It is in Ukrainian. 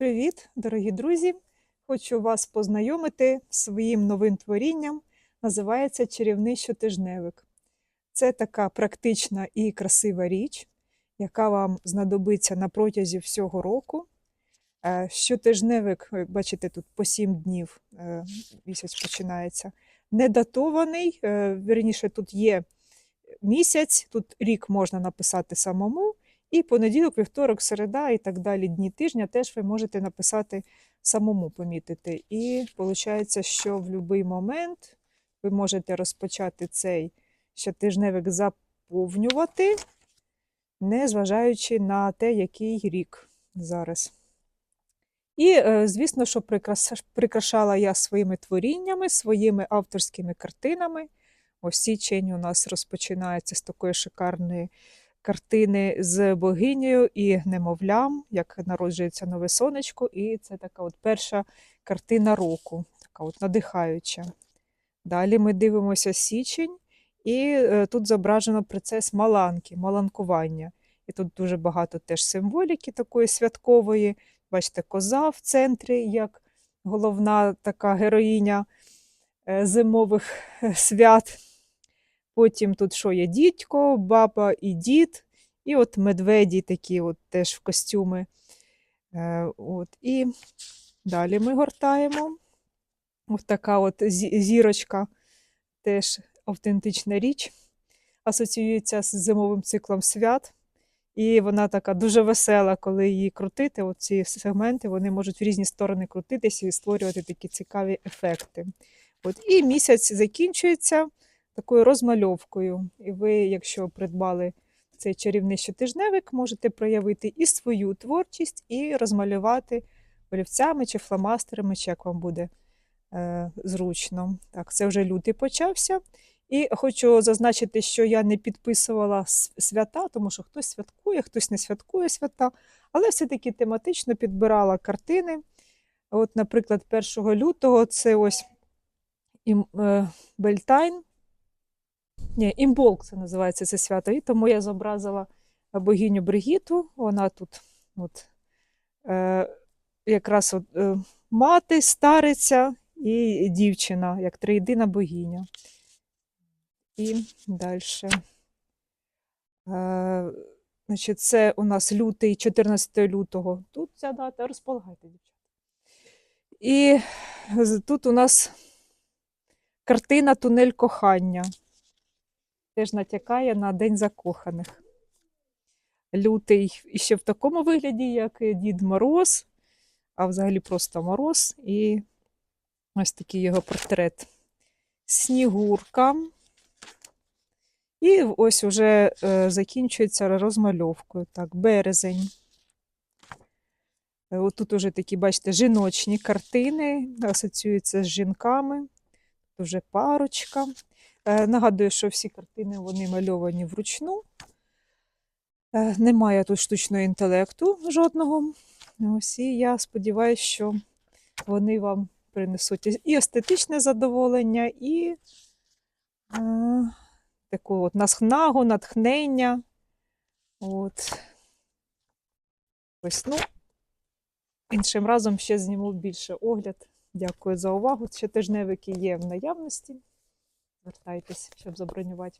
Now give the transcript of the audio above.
Привіт, дорогі друзі! Хочу вас познайомити з своїм новим творінням. Називається Чарівний щотижневик. Це така практична і красива річ, яка вам знадобиться на протязі всього року. Е, Щотижневик, ви бачите, тут по 7 днів е, місяць починається. Не датований, е, вірніше, тут є місяць, тут рік можна написати самому. І понеділок, вівторок, середа і так далі, дні тижня теж ви можете написати самому помітити. І виходить, що в будь-який момент ви можете розпочати цей щотижневик заповнювати, не зважаючи на те, який рік зараз. І, е, звісно, що прикрашала я своїми творіннями, своїми авторськими картинами. Ось січень у нас розпочинається з такої шикарної картини з богинею і немовлям, як народжується нове сонечко, і це така от перша картина року, така от надихаюча. Далі ми дивимося січень, і е, тут зображено процес маланки, маланкування. І тут дуже багато теж символіки такої святкової. Бачите, коза в центрі, як головна така героїня е, зимових е, свят. Потім тут що є дідько, баба і дід, і от медведі такі от теж в костюми. Е, от. І далі ми гортаємо. Ось така от зірочка, теж автентична річ, асоціюється з зимовим циклом свят. І вона така дуже весела, коли її крутити. Оці сегменти вони можуть в різні сторони крутитися і створювати такі цікаві ефекти. От. І місяць закінчується такою розмальовкою. І ви, якщо придбали цей чарівний щотижневик, можете проявити і свою творчість, і розмалювати олівцями чи фломастерами, чи як вам буде е, зручно. Так, це вже лютий почався. І хочу зазначити, що я не підписувала свята, тому що хтось святкує, хтось не святкує свята, але все-таки тематично підбирала картини. От, наприклад, 1 лютого це ось е, Бельтайн. Ні, імболк це називається це свято. І тому я зобразила богиню Бригіту. Вона тут от, е, якраз от, е, мати, стариця і дівчина, як триєдина богиня. І далі. Е, значить, це у нас лютий, 14 лютого. Тут ця дата, розполагайте, дівчата. І тут у нас картина Тунель кохання. Теж натякає на День закоханих. Лютий іще в такому вигляді, як Дід Мороз, а взагалі просто мороз. І ось такий його портрет. Снігурка. І ось уже е, закінчується розмальовкою. Так, березень. Е, Отут уже такі, бачите, жіночні картини, асоціюються з жінками. Тут вже парочка. Е, Нагадую, що всі картини вони мальовані вручну. Е, Немає тут штучного інтелекту жодного. Ось і я сподіваюся, що вони вам принесуть і естетичне задоволення, і е, таку от наснагу, натхнення. От. Ось, ну, іншим разом ще зніму більше огляд. Дякую за увагу. Щотижневики є в наявності. Звертайтесь, щоб забронювати.